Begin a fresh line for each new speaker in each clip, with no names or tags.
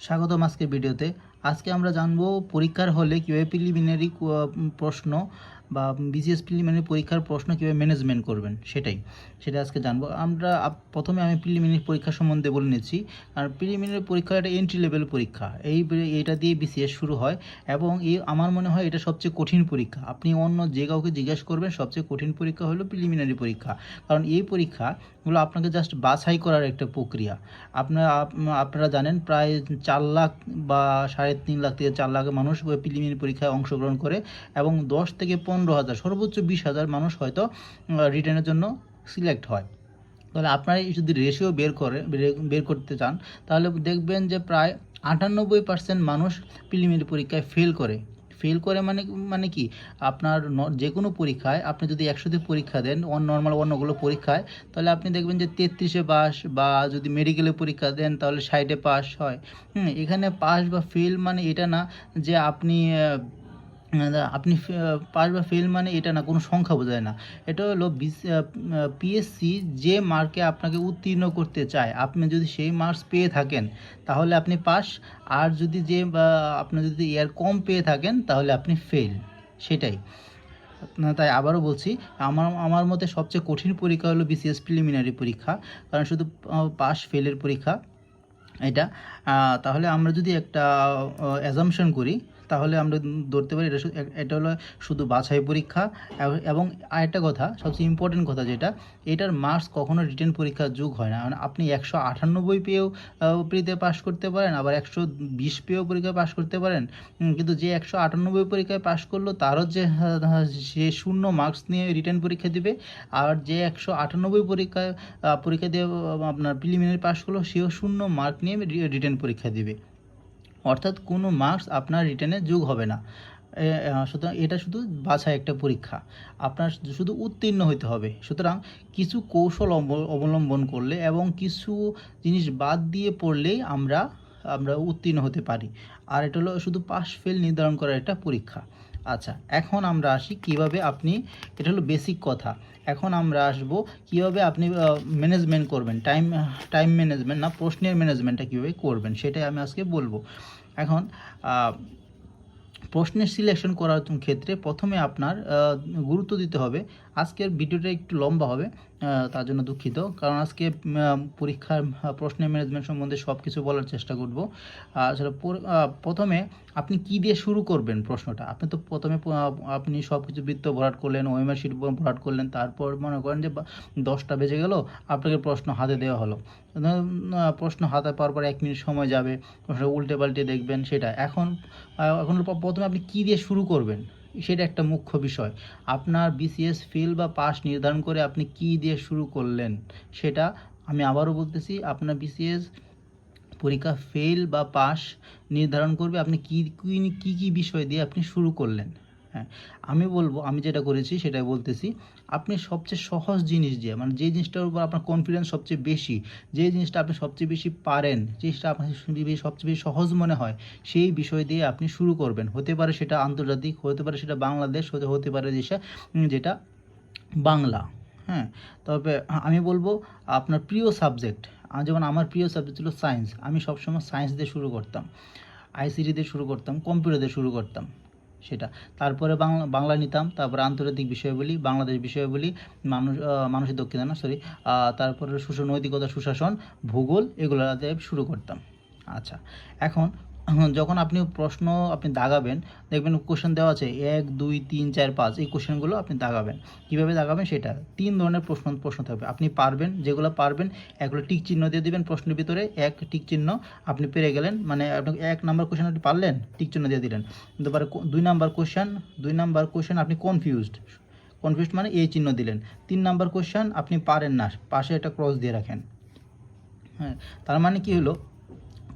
স্বাগতম আজকের ভিডিওতে। আজকে আমরা জানব পরীক্ষার হলে কীভাবে প্রিলিমিনারি প্রশ্ন বা বিসিএস প্রিলিমিনারি পরীক্ষার প্রশ্ন কীভাবে ম্যানেজমেন্ট করবেন, সেটাই। সেটা আজকে জানব। আমরা প্রথমে আমি প্রিলিমিনারি পরীক্ষা সম্বন্ধে বলে নিচ্ছি। আর প্রিলিমিনারি পরীক্ষা একটা এন্ট্রি লেভেল পরীক্ষা। এই এটা দিয়ে বিসিএস শুরু হয় এবং এই আমার মনে হয় এটা সবচেয়ে কঠিন পরীক্ষা। আপনি অন্য যে কাউকে জিজ্ঞেস করবেন, সবচেয়ে কঠিন পরীক্ষা হলো প্রিলিমিনারি পরীক্ষা। কারণ এই পরীক্ষাগুলো আপনাকে জাস্ট বাছাই করার একটা প্রক্রিয়া। আপনারা আপনারা জানেন প্রায় চার লাখ বা সাড়ে তিন লাখ থেকে চার লাখ মানুষ প্রিলিমিনারি পরীক্ষায় অংশগ্রহণ করে এবং দশ থেকে পনেরো হাজার, সর্বোচ্চ বিশ হাজার মানুষ হয়তো রিটার্নের জন্য সিলেক্ট হয়। তাহলে আপনারা যদি রেশিও বের করে বের- করতে চান, তাহলে দেখবেন যে প্রায় আটানব্বই পার্সেন্ট মানুষ প্রিলিমিনারি পরীক্ষায় ফেল করে। ফেল করে মানে মানে কি? আপনার যে কোনো পরীক্ষায় আপনি যদি একশোতে পরীক্ষা দেন, অন নর্মাল অন্যগুলো পরীক্ষায়, তাহলে আপনি দেখবেন যে তেত্রিশে পাস বা যদি মেডিকেলে পরীক্ষা দেন, তাহলে ষাটে পাস হয়। হুম, এখানে পাস বা ফেল মানে এটা না যে আপনি আপনি পাস বা ফেল মানে এটা না, কোনো সংখ্যা বোঝায় না। এটা হলো পিএসসি যে মার্কে আপনাকে উত্তীর্ণ করতে চায়, আপনি যদি সেই মার্কস পেয়ে থাকেন, তাহলে আপনি পাস। আর যদি যে আপনি যদি ইয়ার কম পেয়ে থাকেন, তাহলে আপনি ফেল। সেটাই। তাই আবারও বলছি, আমার আমার মতে সবচেয়ে কঠিন পরীক্ষা হলো বিসিএস প্রিলিমিনারি পরীক্ষা, কারণ শুধু পাস, ফেলের পরীক্ষা, এটা। তাহলে আমরা যদি একটা অ্যাজামশন করি তাহলে আমরা ধরতে পারি এটা এটা হলো শুধু বাছাই পরীক্ষা এব- আরেকটা কথা, সবচেয়ে ইম্পর্টেন্ট কথা যেটা, এটার মার্কস কখনো রিটেন পরীক্ষার যুগ হয় না। আপনি একশো আটানব্বই পেয়েও প্রিতে পাস করতে পারেন, আবার একশো বিশ পেয়েও পরীক্ষায় পাস করতে পারেন। কিন্তু যে একশো আটানব্বই পরীক্ষায় পাস করল, তারও যে, সে শূন্য মার্কস নিয়ে রিটার্ন পরীক্ষা দিবে, আর যে একশো আটানব্বই পরীক্ষায় পরীক্ষা দিয়ে আপনার প্রিলিমিনারি পাস করল, সেও শূন্য মার্ক নিয়ে রিটার্ন পরীক্ষা দিবে। অর্থাৎ কোনো মার্কস আপনার রিটার্নে যোগ হবে না। সুতরাং এটা শুধু বাছাই একটা পরীক্ষা। আপনার শুধু উত্তীর্ণ হতে হবে। সুতরাং কিছু কৌশল অব- অবলম্বন করলে এবং কিছু জিনিস বাদ দিয়ে পড়লেই আমরা আমরা উত্তীর্ণ হতে পারি। আর এটা হলো শুধু পাস ফেল নির্ধারণ করার একটা পরীক্ষা। আচ্ছা এখন আমরা আসি কীভাবে আপনি, এটা হলো বেসিক কথা। এখন আমরা আসব কীভাবে আপনি ম্যানেজমেন্ট করবেন। টাইম টাইম ম্যানেজমেন্ট না, প্রশ্নের ম্যানেজমেন্টটা কীভাবে করবেন, সেটাই আমি আজকে বলব। এখন প্রশ্নের সিলেকশন করার ক্ষেত্রে প্রথমে আপনার গুরুত্ব দিতে হবে আজকের ভিডিওটা একটু লম্বা হবে তার জন্য দুঃখিত। কারণ আজকে পরীক্ষার আহ, প্রশ্নের ম্যানেজমেন্ট সম্বন্ধে সব কিছু বলার চেষ্টা করব। আসলে পর- প্রথমে আপনি কি দিয়ে শুরু করবেন প্রশ্নটা? আপনি তো প্রথমে আপনি সব কিছু বৃত্ত ভরাট করলেন ওএমআর শিট ভরাট করলেন তারপর মনে করেন যে দশটা বেজে গেল আপনাকে প্রশ্ন হাতে দেওয়া হলো। প্রশ্ন হাতে পাওয়ার পর এক মিনিট সময় যাবে প্রশ্ন উল্টে পাল্টে দেখবেন সেটা। এখন এখন প্রথমে আপনি কি দিয়ে শুরু করবেন? সেটা একটা মুখ্য বিষয়। আপনার বিসিএস ফিল বা পাস নির্ধারণ করে আপনি কি দিয়ে শুরু করলেন সেটা আমি আবারও বলতেছি, আপনার বিসিএস পরীক্ষা ফেল বা পাস নির্ধারণ করবে, আপনি কী কী কী, কি বিষয় দিয়ে আপনি শুরু করলেন? হ্যাঁ আমি বলব, আমি যেটা করেছি সেটাই বলতেছি, আপনি সবচেয়ে সহজ জিনিস দিয়ে মানে যে জিনিসটার উপর আপনার কনফিডেন্স সবচেয়ে বেশি, যে জিনিসটা আপনি সবচেয়ে বেশি পারেন জিনিসটা আপনার সবচেয়ে বেশি সহজ মনে হয়, সেই বিষয় দিয়ে আপনি শুরু করবেন। হতে পারে সেটা আন্তর্জাতিক, হতে পারে সেটা বাংলাদেশ, হতে হতে পারে যেটা যেটা বাংলা হ্যাঁ। তবে আমি বলব, আপনার প্রিয় সাবজেক্ট যেমন আমার প্রিয় সাবজেক্ট ছিল সায়েন্স আমি সবসময় সায়েন্স দিয়ে শুরু করতাম আইসিটি দিয়ে শুরু করতাম কম্পিউটার দিয়ে শুরু করতাম। সেটা। তারপরে বাংলা বাংলা নিতাম, তারপরে আন্তর্জাতিক বিষয়াবলী বাংলাদেশ বিষয়াবলী মানুষ মানুষের দক্ষিণা না সরি তারপরে সুশাসন নৈতিকতা, সুশাসন, ভূগোল, এগুলো শুরু করতাম। আচ্ছা এখন যখন আপনি প্রশ্ন আপনি দাগাবেন, দেখবেন কোশ্চেন দেওয়া আছে, এক, দুই, তিন, চার, পাঁচ। এই কোশ্চেনগুলো আপনি দাগাবেন। কীভাবে দাগাবেন? সেটা। তিন ধরনের প্রশ্ন প্রশ্ন থাকবে। আপনি পারবেন, যেগুলো পারবেন এগুলো টিক চিহ্ন দিয়ে দিবেন প্রশ্নের ভিতরে, এক টিক চিহ্ন। আপনি পেরে গেলেন মানে এক নাম্বার কোশ্চেন আপনি পারলেন, টিক চিহ্ন দিয়ে দিলেন। তারপরে দুই নাম্বার কোশ্চেন দুই নাম্বার কোশ্চেন আপনি কনফিউজড কনফিউজড মানে এই চিহ্ন দিলেন। তিন নাম্বার কোশ্চেন আপনি পারেন না। পাশে একটা ক্রস দিয়ে রাখেন। হ্যাঁ তার মানে কি হলো?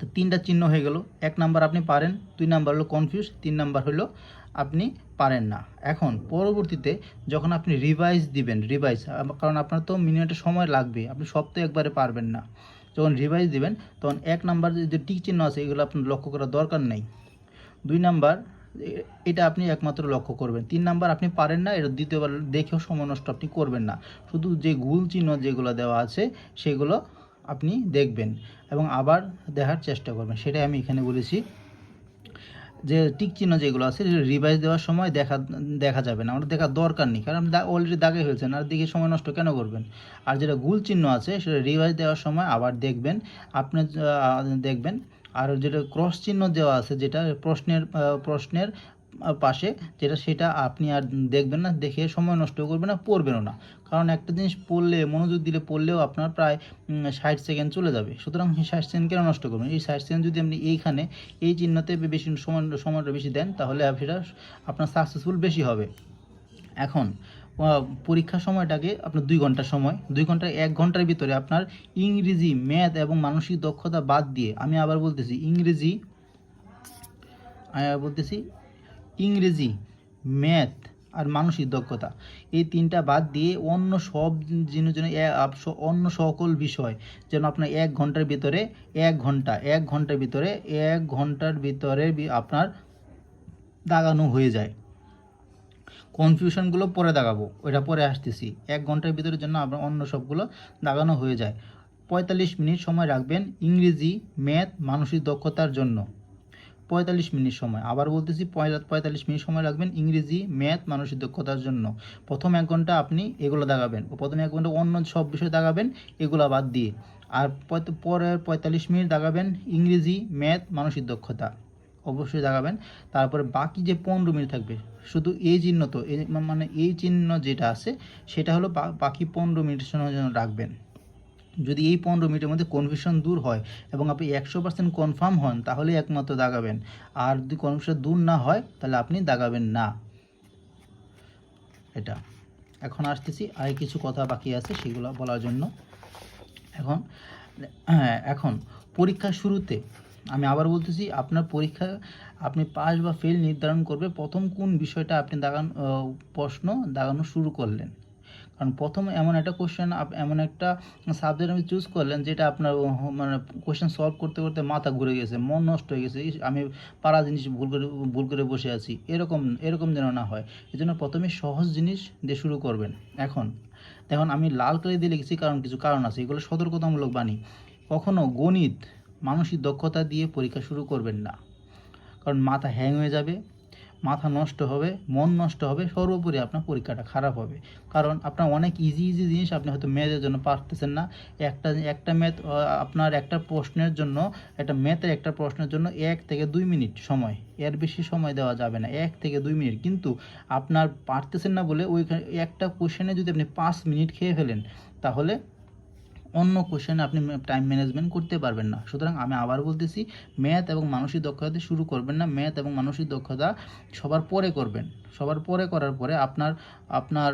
তো তিনটা চিহ্ন হয়ে গেল। এক নাম্বার আপনি পারেন, দুই নাম্বার হলো কনফিউজ তিন নাম্বার হলো আপনি পারেন না। এখন পরবর্তীতে যখন আপনি রিভাইজ দিবেন রিভাইজ কারণ আপনার তো মিনিমামটা সময় লাগবে, আপনি সব তো একবারে পারবেন না। যখন রিভাইজ দিবেন, তখন এক নাম্বার যে টিক চিহ্ন আছে, এগুলো আপনার লক্ষ্য করার দরকার নেই। দুই নাম্বার এটা আপনি একমাত্র লক্ষ্য করবেন। তিন নাম্বার, আপনি পারেন না, এটা দ্বিতীয়বার দেখেও সময় নষ্ট আপনি করবেন না। শুধু যে গুল চিহ্ন যেগুলো দেওয়া আছে, সেগুলো আপনি দেখবেন এবং আবার দেখার চেষ্টা করবেন। সেটাই আমি এখানে বলেছি যে টিক চিহ্ন যেগুলো আছে রিভাইজ দেওয়ার সময় দেখা দেখা যাবে না। আমরা দেখার দরকার নেই, কারণ অলরেডি দাগে হয়েছেন আর দিকে সময় নষ্ট কেন করবেন? আর যেটা গুল চিহ্ন আছে, সেটা রিভাইজ দেওয়ার সময় আবার দেখবেন, আপনি দেখবেন। আর যেটা ক্রস চিহ্ন দেওয়া আছে, যেটা প্রশ্নের প্রশ্নের পাশে, যেটা সেটা আপনি আর দেখবেন না, দেখে সময় নষ্ট করবেন না পড়বেনও না। কারণ একটা জিনিস পড়লে, মনোযোগ দিলে পড়লেও আপনার প্রায় ষাট সেকেন্ড চলে যাবে। সুতরাং ষাট সেকেন্ড কেন নষ্ট করবেন এই ষাট সেকেন্ড যদি আপনি এইখানে, এই চিহ্নতে বেশি সময়, সময়টা বেশি দেন, তাহলে সেটা আপনার সাকসেসফুল বেশি হবে। এখন পরীক্ষার সময়টাকে আপনার দুই ঘণ্টার সময়, দুই ঘণ্টা, এক ঘণ্টার ভিতরে আপনার ইংরেজি, ম্যাথ এবং মানসিক দক্ষতা বাদ দিয়ে, আমি আবার বলতেছি, ইংরেজি, আমি আবার বলতেছি ইংরেজি, ম্যাথ আর মানসিক দক্ষতা। এই তিনটা বাদ দিয়ে অন্য সব জিনিস আপ- অন্য সকল বিষয়, যেন আপনার এক ঘণ্টার ভিতরে এক ঘণ্টা, এক ঘণ্টার ভিতরে এক ঘণ্টার ভিতরে আপনার দাগানো হয়ে যায়। কনফিউশনগুলো পরে দাগাবো, ওইটা পরে আসতেছি। এক ঘণ্টার ভিতরে জন্য আপনার অন্য সবগুলো দাগানো হয়ে যায়। পঁয়তাল্লিশ মিনিট সময় রাখবেন ইংরেজি, ম্যাথ, মানসিক দক্ষতার জন্য। পঁয়তাল্লিশ মিনিট সময়। আবার বলতেছি পঁয়- পঁয়তাল্লিশ মিনিট সময় রাখবেন ইংরেজি, ম্যাথ মানসিক দক্ষতার জন্য। প্রথম এক ঘণ্টা আপনি এগুলো দাগাবেন। প্রথম এক ঘণ্টা অন্য সব বিষয় দাগাবেন, এগুলো বাদ দিয়ে। আর পরের পঁয়তাল্লিশ মিনিট দাগাবেন ইংরেজি, ম্যাথ মানসিক দক্ষতা। অবশ্যই দাগাবেন। তারপরে বাকি যে পনেরো মিনিট থাকবে, শুধু এই চিহ্ন তো মানে এই চিহ্ন যেটা আছে, সেটা হলো বাকি পনেরো মিনিটের যেন রাখবেন। যদি এই পনেরো মিনিটের মধ্যে কনফিউশন দূর হয় এবং আপনি একশো পার্সেন্ট কনফার্ম হন, তাহলে একমাত্র দাগাবেন। আর যদি কনফিউশন দূর না হয়, তাহলে আপনি দাগাবেন না। এটা। এখন আসতেছি, আর কিছু কথা বাকি আছে সেগুলো বলার জন্য। এখন হ্যাঁ এখন পরীক্ষার শুরুতে আমি আবার বলতেছি, আপনার পরীক্ষা, আপনি পাস বা ফেল নির্ধারণ করবে প্রথম কোন বিষয়টা আপনি দাগান প্রশ্ন দাগানো শুরু করলেন? কারণ প্রথম এমন একটা কোশ্চেন এমন একটা সাবজেক্ট আপনি চুজ করলেন যেটা আপনার মানে কোশ্চেন সলভ করতে করতে মাথা ঘুরে গেছে, মন নষ্ট হয়ে গেছে আমি পারা জিনিস ভুল করে ভুল করে বসে আছি, এরকম এরকম যেন না হয়। এই জন্য প্রথমে সহজ জিনিস দিয়ে শুরু করবেন। এখন, দেখুন, আমি লাল কালি দিয়ে লিখেছি, কারণ কিছু কারণ আছে, এগুলো সতর্কতামূলক বাণী। কখনো গণিত, মানসিক দক্ষতা দিয়ে পরীক্ষা শুরু করবেন না। কারণ মাথা হ্যাং হয়ে যাবে মাথা নষ্ট হবে, মন নষ্ট হবে, সর্বোপরি আপনার পরীক্ষাটা খারাপ হবে। কারণ আপনার অনেক ইজি ইজি জিনিস আপনি হয়তো ম্যাথের জন্য পারতেছেন না। একটা একটা ম্যাথ আপনার একটা প্রশ্নের জন্য, একটা ম্যাথের একটা প্রশ্নের জন্য এক থেকে দুই মিনিট সময়। এর বেশি সময় দেওয়া যাবে না, এক থেকে দুই মিনিট। কিন্তু আপনার পারতেছেন না বলে ওই একটা কোশ্চেনে যদি আপনি পাঁচ মিনিট খেয়ে ফেলেন, তাহলে অন্য কোশ্চেনে আপনি টাইম ম্যানেজমেন্ট করতে পারবেন না। সুতরাং আমি আবার বলতেছি ম্যাথ এবং মানসিক দক্ষতা শুরু করবেন না। ম্যাথ এবং মানসিক দক্ষতা সবার পরে করবেন। সবার পরে করার পরে আপনার আপনার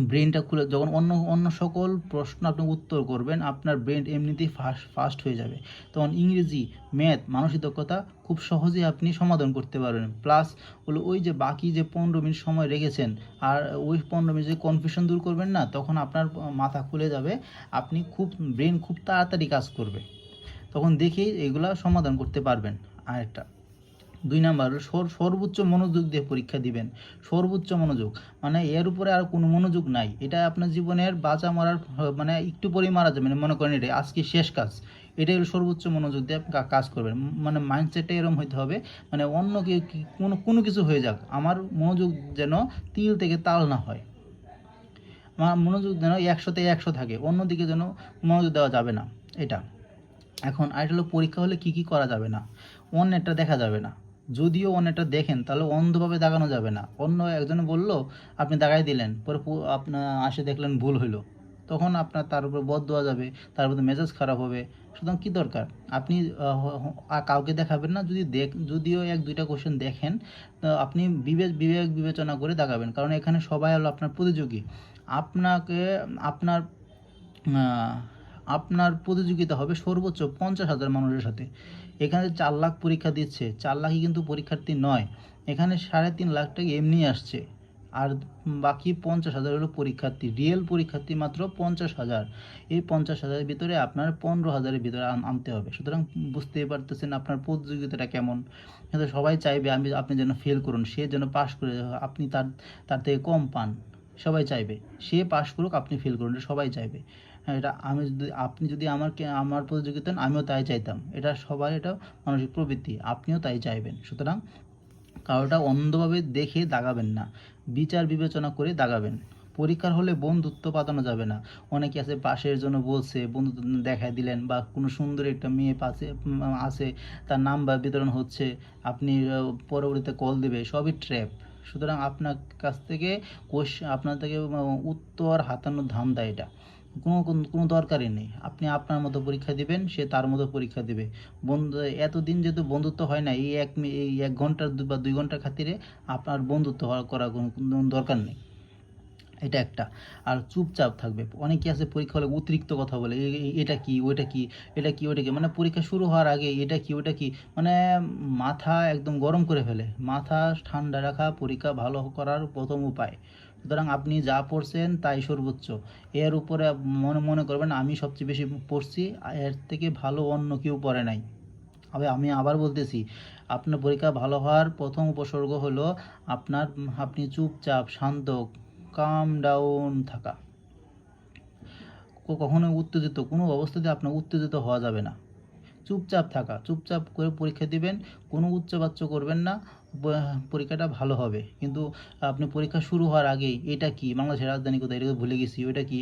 ব্রেনটা খুলে, যখন অন্য অন্য সকল প্রশ্ন আপনি উত্তর করবেন, আপনার ব্রেন এমনিতেই ফাস্ট ফাস্ট হয়ে যাবে। তখন ইংরেজি ম্যাথ মানসিক দক্ষতা খুব সহজেই আপনি সমাধান করতে পারবেন। প্লাস হলো ওই যে বাকি যে পনেরো মিনিট সময় রেখেছেন, আর ওই পনেরো মিনিট যে কনফিউশন দূর করবেন না, তখন আপনার মাথা খুলে যাবে, আপনি খুব ব্রেন খুব তাড়াতাড়ি কাজ করবে। তখন দেখেই এগুলা সমাধান করতে পারবেন। আরেকটা। দুই নাম্বার, সর- সর্বোচ্চ মনোযোগ দিয়ে পরীক্ষা দিবেন। সর্বোচ্চ মনোযোগ মানে এর উপরে আর কোনো মনোযোগ নাই। এটা আপনার জীবনের বাঁচা মারার মানে একটু পরেই মারা যাবে মানে মনে করেন এটা আজকে শেষ কাজ। এটাই হলো সর্বোচ্চ মনোযোগ দিয়ে কাজ করবেন। মানে মাইন্ডসেটটা এরকম হইতে হবে মানে অন্য কোনো কোনো কিছু হয়ে যাক, আমার মনোযোগ যেন তিল থেকে তাল না হয়। আমার মনোযোগ যেন একশোতে একশো থাকে, অন্যদিকে যেন মনোযোগ দেওয়া যাবে না, এটা। এখন আর হলো পরীক্ষা হলে কি কি করা যাবে না, অন্যেরটা দেখা যাবে না। যদিও অনেকটা দেখেন, তাহলে অন্ধভাবে দাগানো যাবে না। অন্য একজন বলল, আপনি দাগাই দিলেন। পরে আপনার আসে দেখলেন ভুল হইল। তখন আপনার তার উপর বদ দেওয়া যাবে, তার উপর মেজাজ খারাপ হবে। সুতরাং কি দরকার? আপনি কাউকে দেখাবেন না, যদি দেখ যদিও এক, দুইটা কোশ্চেন দেখেন আপনি বিবেক বিবেক বিবেচনা করে দেখাবেন। কারণ এখানে সবাই হলো আপনার প্রতিযোগী। আপনাকে, আপনার আপনার প্রতিযোগিতা হবে সর্বোচ্চ পঞ্চাশ হাজার মানুষের সাথে। এখানে চার লাখ পরীক্ষা দিচ্ছে। চার লাখই কিন্তু পরীক্ষার্থী নয়। এখানে সাড়ে তিন লাখ টাকা এমনি আসছে। আর বাকি পঞ্চাশ হাজার হলো পরীক্ষার্থী। রিয়েল পরীক্ষার্থী মাত্র পঞ্চাশ হাজার। এই পঞ্চাশ হাজারের ভিতরে আপনার পনেরো হাজারের ভিতরে আনতে হবে। সুতরাং বুঝতেই পারতেছেন আপনার প্রতিযোগিতাটা কেমন। কিন্তু সবাই চাইবে আমি আপনি যেন ফেল করুন। সে যেন পাশ করে আপনি তার তার থেকে কম পান। সবাই চাইবে। সে পাশ করুক, আপনি ফেল করুন। সবাই চাইবে। হ্যাঁ এটা আমি যদি, আপনি যদি আমাকে আমার প্রতিযোগিতা আমিও তাই চাইতাম। এটা সবার এটা মানসিক প্রবৃত্তি, আপনিও তাই চাইবেন। সুতরাং কারোটা অন্ধভাবে দেখে দাগাবেন না। বিচার বিবেচনা করে দাগাবেন। পরীক্ষার হলে বন্ধুত্ব পাতানো যাবে না। অনেকে আছে, পাশের জন্য বলছে, বন্ধুত্ব দেখায় দিলেন বা কোনো সুন্দর একটা মেয়ে পাশে আছে, তার নাম্বার বিতরণ হচ্ছে, আপনি পরবর্তীতে কল দেবে, সবই ট্র্যাপ সুতরাং আপনার কাছ থেকে কোশ আপনার থেকে উত্তর হাতানোর ধান্দা এটা। কোনো কোনো- দরকারই নেই। আপনি আপনার মতো পরীক্ষা দিবেন, সে তার মতো পরীক্ষা দিবে। বন্ধু, এতদিন যেহেতু বন্ধুত্ব হয় না, এই এক এই এক ঘণ্টার বা দুই ঘণ্টার খাতিরে আপনার বন্ধুত্ব করার কোনো দরকার নেই। এটা একটা। আর চুপচাপ থাকবে। অনেকে আছে পরীক্ষা হলে অতিরিক্ত কথা বলে এটা কি ওইটা কি, এটা কি ওইটা কি মানে পরীক্ষা শুরু হওয়ার আগে এটা কি ওইটা কি মানে মাথা একদম গরম করে ফেলে। মাথা ঠান্ডা রাখা পরীক্ষা ভালো করার প্রথম উপায়। সুতরাং আপনি যা পড়ছেন তাই সর্বোচ্চ। এর উপরে মনে মনে করবেন আমি সবচেয়ে বেশি পড়ছি, এর থেকে ভালো অন্য কেউ পড়ে নাই। আবার আমি আবার বলতেছি, আপনার পরীক্ষা ভালো হওয়ার প্রথম উপসর্গ হলো আপনার, আপনি চুপচাপ, শান্ত কাম ডাউন থাকা। কখনো উত্তেজিত, কোনো অবস্থাতে আপনার উত্তেজিত হওয়া যাবে না। চুপচাপ থাকা, চুপচাপ করে পরীক্ষা দিবেন, কোনো উচ্চবাচ্য করবেন না পরীক্ষাটা ভালো হবে। কিন্তু আপনি পরীক্ষা শুরু হওয়ার আগেই এটা কি? বাংলাদেশের রাজধানী কোথায়? এটা ভুলে গেছি। ওইটা কি?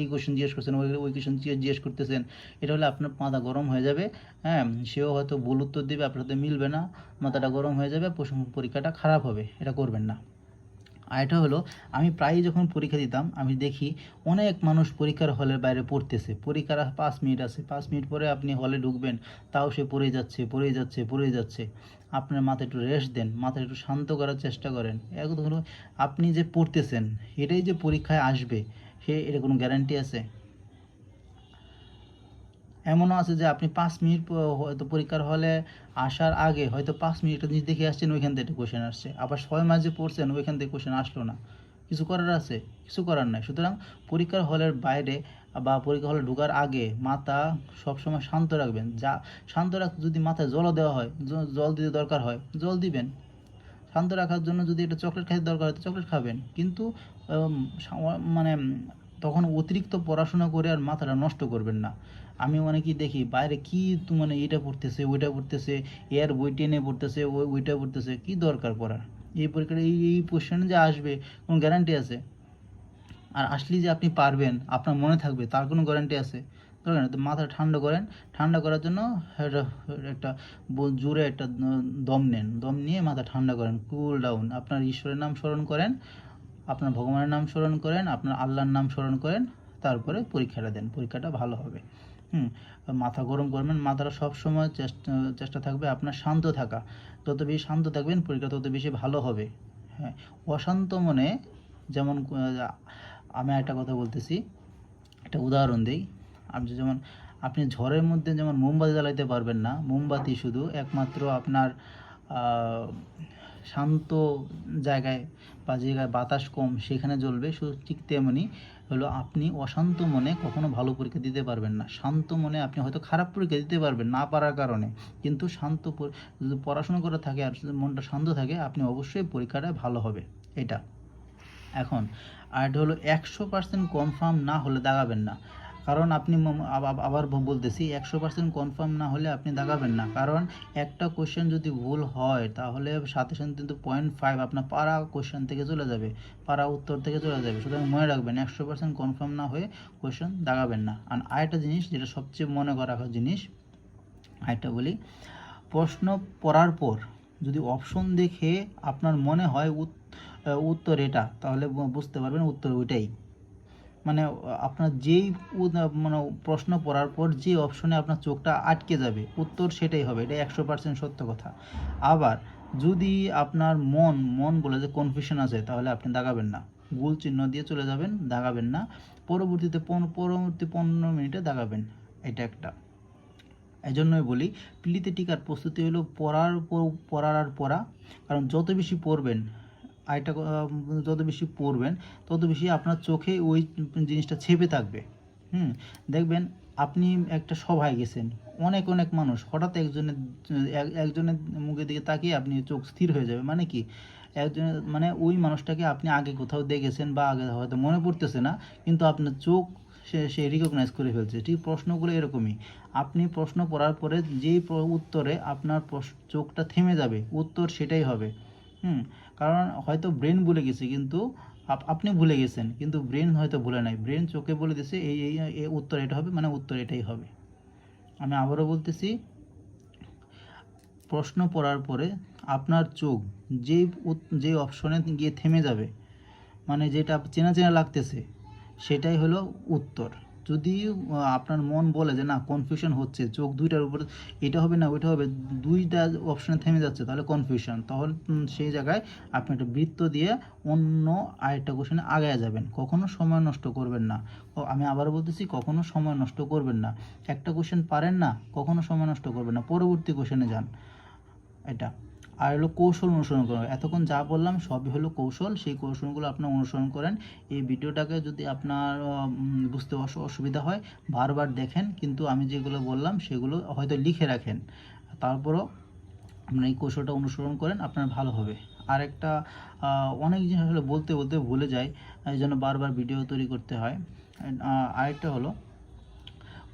এই কোশ্চেন জিজ্ঞেস করছেন, ওই কোশ্চেন জিজ্ঞেস করতেছেন, এটা হলে আপনার মাথা গরম হয়ে যাবে। হ্যাঁ সেও হয়তো ভুল উত্তর দেবে, আপনার সাথে মিলবে না, মাথাটা গরম হয়ে যাবে পরীক্ষাটা খারাপ হবে, এটা করবেন না। আর এটা হলো, আমি প্রায়ই যখন পরীক্ষা দিতাম, আমি দেখি অনেক মানুষ পরীক্ষার হলের বাইরে পড়তেছে। পরীক্ষার পাঁচ মিনিট আছে, পাঁচ মিনিট পরে আপনি হলে ঢুকবেন, তাও সে পড়ে যাচ্ছে পড়ে যাচ্ছে পড়ে যাচ্ছে। আপনার মাথায় একটু রেস্ট দেন মাথা একটু শান্ত করার চেষ্টা করেন। একদম আপনি যে পড়তেছেন, এটাই যে পরীক্ষায় আসবে সে এটা কোনো গ্যারান্টি আছে? এমনও আছে যে আপনি পাঁচ মিনিট হয়তো পরীক্ষার হলে আসার আগে হয়তো পাঁচ মিনিট জিনিস দেখে আসছেন, ওইখান থেকে কোশ্চেন আসছে। আবার ছয় মাস যে পড়ছেন, ওইখান থেকে কোশ্চেন আসলো না। কিছু করার আছে, কিছু করার নাই। সুতরাং পরীক্ষার হলের বাইরে বা পরীক্ষা হলে ঢোকার আগে মাথা সবসময় শান্ত রাখবেন। যা, শান্ত রাখ, যদি মাথায় জলও দেওয়া হয় জল দিতে দরকার হয়, জল দিবেন। শান্ত রাখার জন্য যদি একটা চকলেট খাইতে দরকার হয়, তো চকলেট খাবেন। কিন্তু মানে তখন অতিরিক্ত পড়াশোনা করে আর মাথাটা নষ্ট করবেন না। আমি অনেকেই দেখি, বাইরে কি মানে এটা পড়তেছে, ওইটা পড়তেছে, এর বই টেনে পড়তেছে ওই ওইটা পড়তেছে, কি দরকার পড়ার? এই পরীক্ষাটা, এই এই কোশ্চেন যে আসবে, কোনো গ্যারান্টি আছে? আর আসলে যে আপনি পারবেন, আপনার মনে থাকবে, তার কোনো গ্যারান্টি আছে? দরকার তো মাথা ঠান্ডা করেন, ঠান্ডা করার জন্য একটা জোরে একটা দম নেন। দম নিয়ে মাথা ঠান্ডা করেন কুল ডাউন আপনার ঈশ্বরের নাম স্মরণ করেন, আপনার ভগবানের নাম স্মরণ করেন, আপনার আল্লাহর নাম স্মরণ করেন, তারপরে পরীক্ষাটা দেন, পরীক্ষাটা ভালো হবে। হুম? মাথা গরম করবেন, মাথাটা সবসময় চেষ্টা চেষ্টা থাকবে আপনার শান্ত থাকা। যত বেশি শান্ত থাকবেন, পরীক্ষা তত বেশি ভালো হবে। হ্যাঁ? অশান্ত মনে যেমন আমি একটা কথা বলতেছি। একটা উদাহরণ দিই। আপনি যেমন, আপনি ঝড়ের মধ্যে যেমন মোমবাতি জ্বালাইতে পারবেন না, মোমবাতি শুধু একমাত্র আপনার শান্ত জায়গায় বা জায়গায় বাতাস কম সেখানে জ্বলবে, শুধু ঠিক তেমনি হলো আপনি অশান্ত মনে কখনো ভালো পরীক্ষা দিতে পারবেন না। শান্ত মনে আপনি হয়তো খারাপ পরীক্ষা দিতে পারবেন না পারার কারণে। কিন্তু শান্ত যদি পড়াশোনা করে থাকে আর মনটা শান্ত থাকে, আপনি অবশ্যই পরীক্ষাটা ভালো হবে। এটা। এখন আর এটা হলো একশো পার্সেন্ট কনফার্ম না হলে দাগাবেন না। কারণ আপনি আবার বলতেছি, একশো পার্সেন্ট কনফার্ম না হলে আপনি দাগাবেন না। কারণ একটা কোশ্চেন যদি ভুল হয়, তাহলে সাথে সাথে কিন্তু পয়েন্ট ফাইভ আপনার পারা কোশ্চেন থেকে চলে যাবে পারা উত্তর থেকে চলে যাবে। সুতরাং মনে রাখবেন, একশো পার্সেন্ট কনফার্ম না হয়ে কোশ্চেন দাগাবেন না। আর আরেকটা জিনিস যেটা সবচেয়ে মনে করা রাখার জিনিস, আরেকটা বলি, প্রশ্ন পড়ার পর যদি অপশন দেখে আপনার মনে হয় উত্তর এটা। তাহলে বুঝতে পারবেন উত্তর ওইটাই। মানে আপনার যেই মানে প্রশ্ন পড়ার পর যে অপশনে আপনার চোখটা আটকে যাবে, উত্তর সেটাই হবে। এটা একশো পার্সেন্ট সত্য কথা। আবার, যদি আপনার মন মন বলে যে কনফিউশন আছে, তাহলে আপনি দাগাবেন না। গোল চিহ্ন দিয়ে চলে যাবেন, দাগাবেন না। পরবর্তীতে পরবর্তী পনেরো মিনিটে দাগাবেন। এটা একটা। এই জন্যই বলি, পিলিতে টিকার প্রস্তুতি হলো পড়ার উপর পড়ার আর পড়া। কারণ যত বেশি পড়বেন আহ, যত বেশি পড়বেন তত বেশি আপনার চোখে ওই জিনিসটা ছেপে থাকবে। হুম? দেখবেন আপনি একটা সভায় গেছেন অনেক অনেক মানুষ হঠাৎ একজনের এক- একজনের মুখের দিকে তাকিয়ে আপনি চোখ স্থির হয়ে যাবে। মানে কি? একজনের মানে ওই মানুষটাকে আপনি আগে কোথাও দেখেছেন বা আগে হয়তো মনে পড়তেছে না কিন্তু আপনার চোখ সে সে রিকগনাইজ করে ফেলছে। ঠিক প্রশ্নগুলো এরকমই। আপনি প্রশ্ন পড়ার পরে যেই উত্তরে আপনার চোখটা থেমে যাবে উত্তর সেটাই হবে। হুম? কারণ হয়তো ব্রেন ভুলে গেছে, কিন্তু আপ- আপনি ভুলে গেছেন, কিন্তু ব্রেন হয়তো ভুলে নাই। ব্রেন চোখে বলে দিছে, এই এই উত্তর এটা হবে মানে উত্তর এটাই হবে। আমি আবারও বলতেছি, প্রশ্ন পড়ার পরে আপনার চোখ উত- যে অপশনে গিয়ে থেমে যাবে মানে যেটা চেনা চেনা লাগতেছে, সেটাই হলো উত্তর। যদি আপনার মন বলে যে না কনফিউশন হচ্ছে, চোখ দুইটার উপরে, এটা হবে না, ওইটা হবে, দুইটা অপশানে থেমে যাচ্ছে, তাহলে কনফিউশন তাহলে সেই জায়গায় আপনি একটা বৃত্ত দিয়ে অন্য আরেকটা কোশ্চেনে আগায় যাবেন। কখনো সময় নষ্ট করবেন না। আমি আবার বলতেছি, কখনো সময় নষ্ট করবেন না। একটা কোশ্চেন পারেন না, কখনো সময় নষ্ট করবেন না। পরবর্তী কোশ্চেনে যান। এটা। আর হলো কৌশল অনুসরণ করা। এতক্ষণ যা বললাম সবই হলো কৌশল, সেই কৌশলগুলো আপনার অনুসরণ করেন। এই ভিডিওটাকে যদি আপনার বুঝতে অসুবিধা হয়, বারবার দেখেন, কিন্তু আমি যেগুলো বললাম সেগুলো হয়তো লিখে রাখেন। তারপরও আপনার এই কৌশলটা অনুসরণ করেন, আপনার ভালো হবে। আর একটা অনেক জিনিস আসলে বলতে বলতে ভুলে যায় এই জন্য বারবার ভিডিও তৈরি করতে হয়। আরেকটা হলো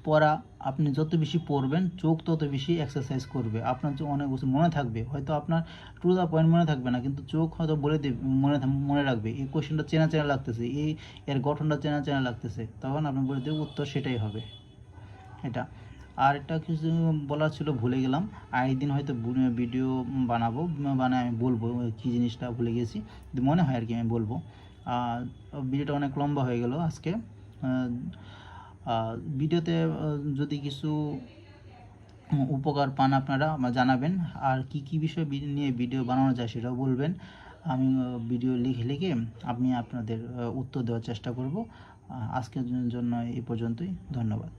পড়া, আপনি যত বেশি পড়বেন, চোখ তত বেশি এক্সারসাইজ করবে। আপনার যে অনেক বছর মনে থাকবে, হয়তো আপনার টু দ্য পয়েন্ট মনে থাকবে না, কিন্তু চোখ হয়তো বলে দেবে, মনে মনে রাখবে, এই কোশ্চেনটা চেনা চেনা লাগতেছে, এই, এর গঠনটা চেনা চেনা লাগতেছে, তখন আপনি বলে দেবে উত্তর সেটাই হবে। এটা। আর একটা কিছু বলার ছিল, ভুলে গেলাম। একদিন হয়তো ভিডিও বানাবো মানে আমি বলব কী জিনিসটা ভুলে গেছি, মনে হয় আর কি আমি বলব। আর ভিডিওটা অনেক লম্বা হয়ে গেল আজকে। ভিডিওতে যদি কিছু উপকার পান আপনারা জানাবেন। আর কি কি বিষয় নিয়ে ভিডিও বানানো যায় সেটাও বলবেন। আমি ভিডিও লিখে লিখে আমি আপনাদের উত্তর দেওয়ার চেষ্টা করব। আজকের জন্য এই পর্যন্তই। ধন্যবাদ।